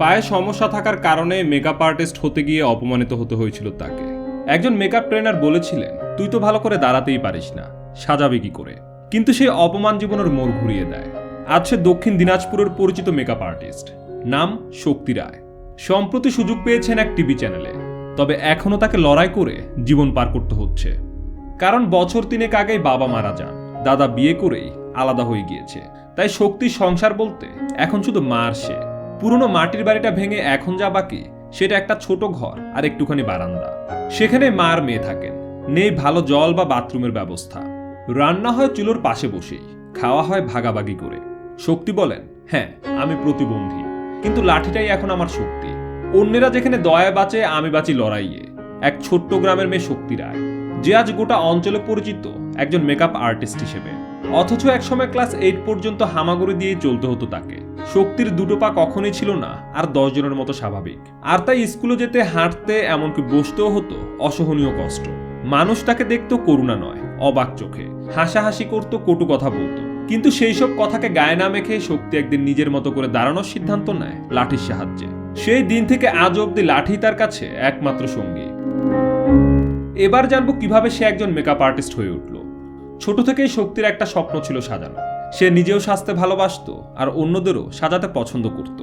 পায়ে সমস্যা থাকার কারণে মেকআপ আর্টিস্ট হতে গিয়ে অপমানিত হতে হয়েছিল তাকে। একজন মেকআপ ট্রেনার বলেছিলেন, তুই তো ভালো করে দাঁড়াতেই পারিস না, সাজাবে কি করে? কিন্তু সেই অপমান জীবনের মোড় ঘুরিয়ে দেয়। আজ সে দক্ষিণ দিনাজপুরের পরিচিত মেকআপ আর্টিস্ট নাম শক্তি রায়। সম্প্রতি সুযোগ পেয়েছেন এক টিভি চ্যানেলে তবে এখনও তাকে লড়াই করে জীবন পার করতে হচ্ছে। কারণ বছর তিনেক আগেই বাবা মারা যান, দাদা বিয়ে করেই আলাদা হয়ে গিয়েছে। তাই শক্তির সংসার বলতে এখন শুধু মার সে। পুরনো মাটির বাড়িটা ভেঙে এখন যা বাকি, সেটা একটা ছোট ঘর আর একটুখানি বারান্দা। সেখানে মার মেয়ে থাকেন। নেই ভালো জল বা বাথরুমের ব্যবস্থা। রান্না হয় চুলোর পাশে বসেই, খাওয়া হয় ভাগাভাগি করে। শক্তি বলেন হ্যাঁ আমি প্রতিবন্ধী। কিন্তু লাঠিটাই এখন আমার শক্তি। অন্যেরা যেখানে দয়ায় বাঁচে, আমি বাঁচি লড়াইয়ে। এক ছোট্ট গ্রামের মেয়ে শক্তি রায়। যে আজ গোটা অঞ্চলে পরিচিত একজন মেকআপ আর্টিস্ট হিসেবে। অথচ একসময় ক্লাস এইট পর্যন্ত হামাগুড়ি দিয়ে চলতে হতো তাকে। শক্তির দুটো পা কখনোই ছিল না, আর দশ জনের মতো স্বাভাবিক। আর তাই স্কুলে যেতে, হাঁটতে, এমনকি বসতেও হতো অসহনীয় কষ্ট। মানুষ তাকে দেখতো করুণা নয়, অবাক চোখে। হাসাহাসি করতো, কটু কথা বলতো। কিন্তু সেই সব কথাকে গায়ে না মেখে শক্তি একদিন নিজের মতো করে দাঁড়ানোর সিদ্ধান্ত নেয় লাঠির সাহায্যে। সেই দিন থেকে আজ অব্দি লাঠি তার কাছে একমাত্র সঙ্গী। এবার জানব কীভাবে সে একজন মেকআপ আর্টিস্ট হয়ে উঠল। ছোট থেকেই শক্তির একটা স্বপ্ন ছিল সাজানো। সে নিজেও সাজতে ভালোবাসতো আর অন্যদেরও সাজাতে পছন্দ করত।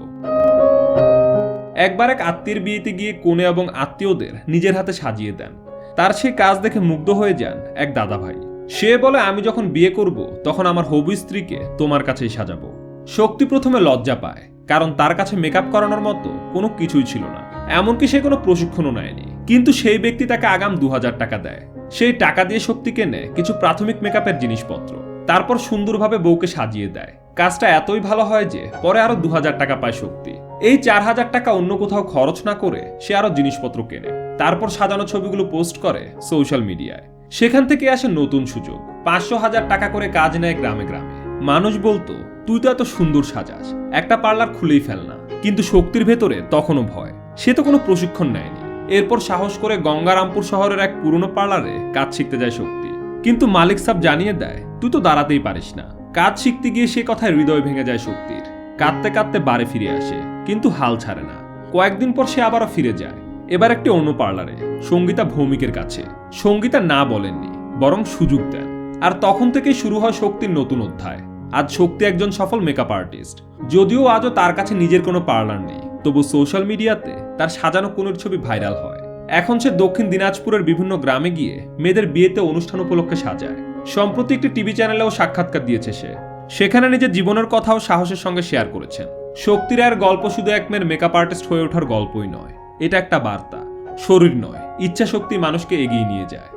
একবার এক আত্মীয়ের বিয়েতে গিয়ে কোণে এবং আত্মীয়দের নিজের হাতে সাজিয়ে দেন। তার সেই কাজ দেখে মুগ্ধ হয়ে যান এক দাদা ভাই সে বলে, আমি যখন বিয়ে করব, তখন আমার হবু স্ত্রীকে তোমার কাছেই সাজাবো। শক্তি প্রথমে লজ্জা পায়, কারণ তার কাছে মেকআপ করানোর মতো কোনো কিছুই ছিল না। এমনকি সে কোনো প্রশিক্ষণও নেয়নি। কিন্তু সেই ব্যক্তি তাকে আগাম দু হাজার টাকা দেয়। সেই টাকা দিয়ে শক্তি কেনে কিছু প্রাথমিক মেকআপের জিনিসপত্র। তারপর সুন্দরভাবে বউকে সাজিয়ে দেয়। কাজটা এতই ভালো হয় যে পরে আরও দু হাজার টাকা পায় শক্তি। এই চার হাজার টাকা অন্য কোথাও খরচ না করে সে আরও জিনিসপত্র কেনে। তারপর সাজানো ছবিগুলো পোস্ট করে সোশ্যাল মিডিয়ায়। সেখান থেকে আসে নতুন সুযোগ। পাঁচশো হাজার টাকা করে কাজ নেয় গ্রামে গ্রামে। মানুষ বলতো, তুই তো এত সুন্দর সাজাস। একটা পার্লার খুলেই ফেল না। কিন্তু শক্তির ভেতরে তখনও ভয়। সে তো কোনো প্রশিক্ষণ নেয়নি। এরপর সাহস করে গঙ্গারামপুর শহরের এক পুরনো পার্লারে কাজ শিখতে যায় শক্তি। কিন্তু মালিক সাহেব জানিয়ে দেয়, তুই তো দাঁড়াতেই পারিস না। কাজ শিখতে গিয়ে সে কথায় হৃদয় ভেঙে যায় শক্তির। কাঁদতে কাঁদতে বাড়ি ফিরে আসে, কিন্তু হাল ছাড়ে না। কয়েকদিন পর সে আবারও ফিরে যায়, এবার একটি অন্য পার্লারে, সঙ্গীতা ভৌমিকের কাছে। সঙ্গীতা না বলেননি, বরং সুযোগ দেন। আর তখন থেকেই শুরু হয় শক্তির নতুন অধ্যায়। আজ শক্তি একজন সফল মেকআপ আর্টিস্ট যদিও আজও তার কাছে নিজের কোনো পার্লার নেই। তবু সোশ্যাল মিডিয়াতে তার সাজানো কোনোর ছবি ভাইরাল হয়। এখন সে দক্ষিণ দিনাজপুরের বিভিন্ন গ্রামে গিয়ে মেয়েদের বিয়েতে অনুষ্ঠান উপলক্ষে সাজায়। সম্প্রতি একটি টিভি চ্যানেলেও সাক্ষাৎকার দিয়েছে সে। সেখানে নিজের জীবনের কথাও সাহসের সঙ্গে শেয়ার করেছেন। শক্তি রায়ের গল্প শুধু এক মেয়ের মেকআপ আর্টিস্ট হয়ে ওঠার গল্পই নয়। এটা একটা বার্তা। শরীর নয়। ইচ্ছা শক্তি মানুষকে এগিয়ে নিয়ে যায়।